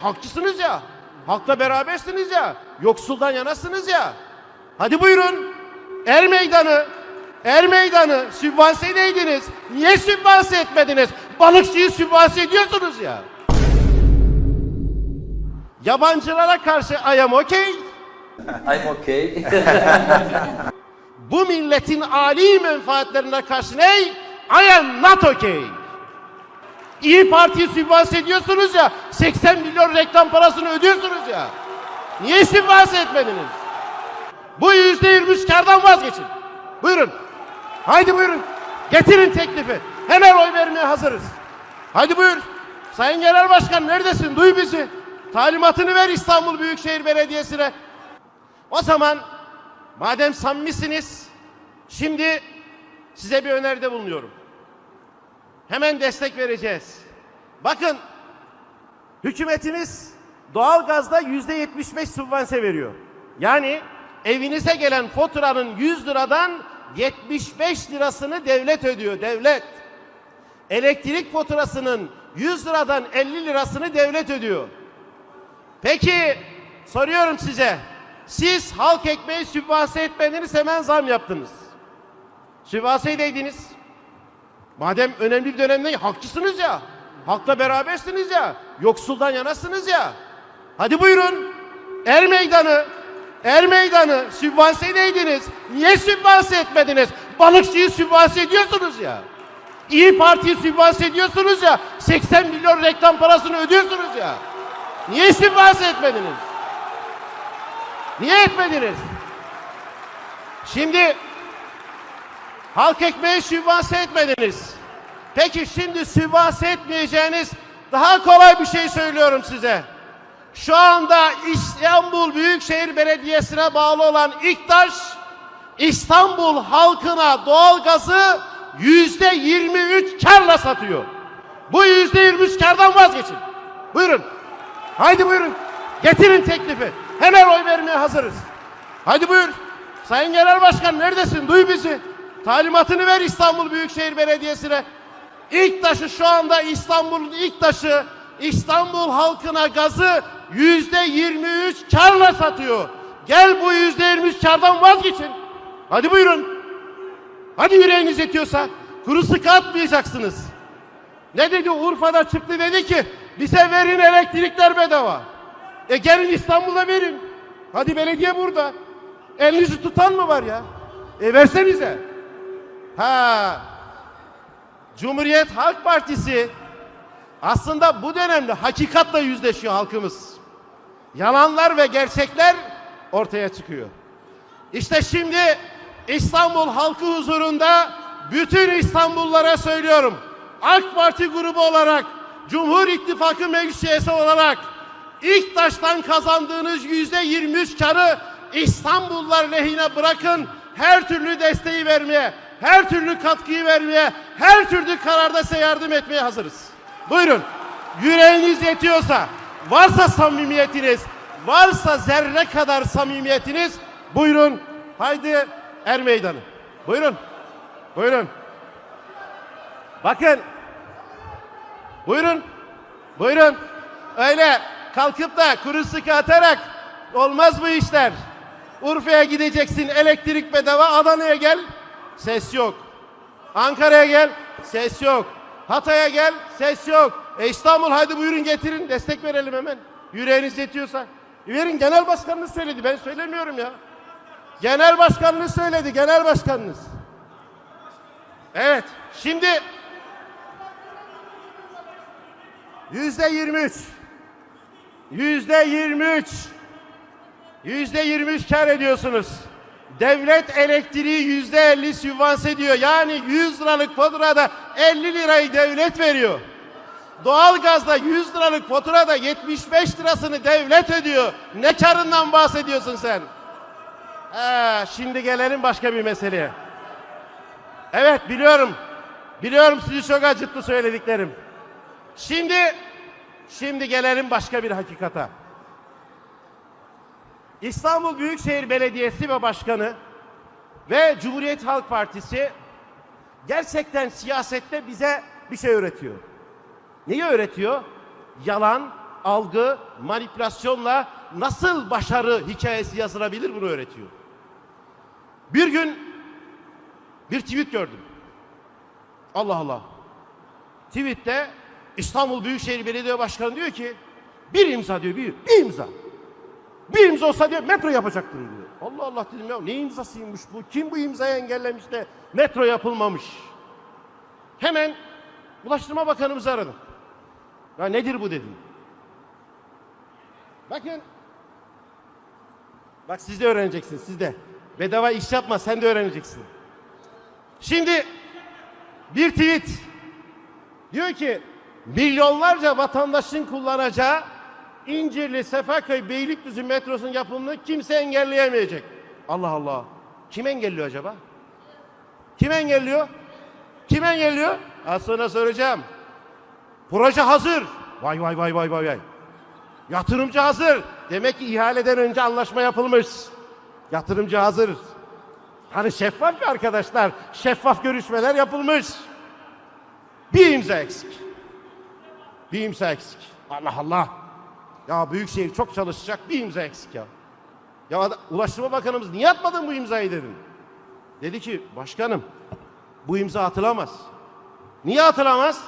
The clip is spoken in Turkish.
Halkçısınız ya. Halkla berabersiniz ya. Yoksuldan yanasınız ya. Hadi buyurun. Er meydanı. Er meydanı. Sübvansedeydiniz. Niye sübvanse etmediniz? Balıkçıyı sübvanse ediyorsunuz ya. Yabancılara karşı I am okay. I'm okay. Bu milletin âli menfaatlerine karşı ne? I am not okay. İyi Parti'yi sübvanse ediyorsunuz ya, 80 milyon reklam parasını ödüyorsunuz ya. Niye sübvanse etmediniz? Bu yüzde yirmi kardan vazgeçin. Buyurun. Haydi buyurun. Getirin teklifi. Hemen oy vermeye hazırız. Haydi buyur. Sayın Genel Başkan neredesin? Duy bizi. Talimatını ver İstanbul Büyükşehir Belediyesi'ne. O zaman madem samimisiniz şimdi size bir öneride bulunuyorum. Hemen destek vereceğiz. Bakın hükümetimiz doğalgazda yüzde 75 sübvanse veriyor. Yani evinize gelen faturanın 100 liradan 75 lirasını devlet ödüyor. Devlet. Elektrik faturasının 100 liradan 50 lirasını devlet ödüyor. Peki soruyorum size. Siz halk ekmeği sübvanse etmediniz hemen zam yaptınız. Sübvansedeydiniz. Madem önemli bir dönemde halkçısınız ya. Halkla berabersiniz ya. Yoksuldan yanasınız ya. Hadi buyurun. Er meydanı. Er meydanı. Sübvansedeydiniz. Niye sübvanse etmediniz? Balıkçıyı sübvanse ediyorsunuz ya. İyi Parti'yi sübvanse ediyorsunuz ya. 80 milyon reklam parasını ödüyorsunuz ya. Niye sübvanse etmediniz? Niye etmediniz? Şimdi halk ekmeği sübvanse etmediniz. Peki şimdi sübvanse etmeyeceğiniz daha kolay bir şey söylüyorum size. Şu anda İstanbul Büyükşehir Belediyesi'ne bağlı olan İktaş İstanbul halkına doğalgazı yüzde 23 karla satıyor. Bu yüzde 23 kardan vazgeçin. Buyurun. Haydi buyurun. Getirin teklifi. Hemen oy vermeye hazırız. Haydi buyur. Sayın Genel Başkan neredesin? Duy bizi. Talimatını ver İstanbul Büyükşehir Belediyesi'ne. İlk taşı şu anda İstanbul'un ilk taşı İstanbul halkına gazı yüzde 23 karla satıyor. Gel bu yüzde 23 kardan vazgeçin. Hadi buyurun. Hadi yüreğiniz yetiyorsa kuru sıkı atmayacaksınız. Ne dedi Urfa'da çıktı dedi ki bize verin elektrikler bedava. E gelin İstanbul'a verin. Hadi belediye burada. Elinizi tutan mı var ya? E versenize. Ha. Cumhuriyet Halk Partisi aslında bu dönemde hakikatla yüzleşiyor halkımız. Yalanlar ve gerçekler ortaya çıkıyor. İşte şimdi İstanbul halkı huzurunda bütün İstanbullulara söylüyorum. AK Parti grubu olarak, Cumhur İttifakı meclis üyesi olarak ilk taştan kazandığınız yüzde 23 karı İstanbullular lehine bırakın. Her türlü desteği vermeye, her türlü katkıyı vermeye, her türlü kararda size yardım etmeye hazırız. Buyurun. Yüreğiniz yetiyorsa, varsa samimiyetiniz, varsa zerre kadar samimiyetiniz, buyurun. Haydi er meydanı. Buyurun. Buyurun. Bakın. Buyurun. Buyurun. Öyle kalkıp da kuru sıkı atarak olmaz bu işler. Urfa'ya gideceksin elektrik bedava Adana'ya gel ses yok. Ankara'ya gel ses yok. Hatay'a gel ses yok. E İstanbul hadi buyurun getirin destek verelim hemen. Yüreğiniz yetiyorsa. E verin genel başkanınız söyledi ben söylemiyorum ya. Genel başkanınız söyledi genel başkanınız. Evet şimdi yüzde yirmi üç. Yüzde yirmi üç. Yüzde yirmi üç kar ediyorsunuz. Devlet elektriği yüzde elli sübvanse ediyor. Yani 100 liralık faturada 50 lirayı devlet veriyor. Doğalgazda 100 liralık faturada 75 lirasını devlet ödüyor. Ne karından bahsediyorsun sen? Ee, şimdi gelelim başka bir meseleye. Evet biliyorum. Biliyorum sizi çok acıttı söylediklerim. Şimdi şimdi gelelim başka bir hakikata. İstanbul Büyükşehir Belediyesi ve Başkanı ve Cumhuriyet Halk Partisi gerçekten siyasette bize bir şey öğretiyor. Neyi öğretiyor? Yalan, algı, manipülasyonla nasıl başarı hikayesi yazılabilir bunu öğretiyor. Bir gün bir tweet gördüm. Allah Allah. Tweette İstanbul Büyükşehir Belediye Başkanı diyor ki bir imza diyor bir, bir imza. Bir imza olsa diyor metro yapacaktım diyor. Allah Allah dedim ya ne imzasıymış bu? Kim bu imzayı engellemiş de metro yapılmamış? Hemen Ulaştırma Bakanımızı aradım. Ya nedir bu dedim. Bakın. Bak siz de öğreneceksiniz siz de. Bedava iş yapma sen de öğreneceksin. Şimdi bir tweet diyor ki milyonlarca vatandaşın kullanacağı İncirli, Sefaköy, Beylikdüzü metrosunun yapımını kimse engelleyemeyecek. Allah Allah. Kim engelliyor acaba? Kim engelliyor? Kim engelliyor? Az sonra soracağım. Proje hazır. Vay vay vay vay vay vay. Yatırımcı hazır. Demek ki ihaleden önce anlaşma yapılmış. Yatırımcı hazır. Hani şeffaf ya arkadaşlar. Şeffaf görüşmeler yapılmış. Bir imza eksik. Bir imza eksik. Allah Allah. Ya Büyükşehir çok çalışacak bir imza eksik ya. Ya Ulaştırma Bakanımız niye atmadın bu imzayı dedim. Dedi ki başkanım bu imza atılamaz. Niye atılamaz?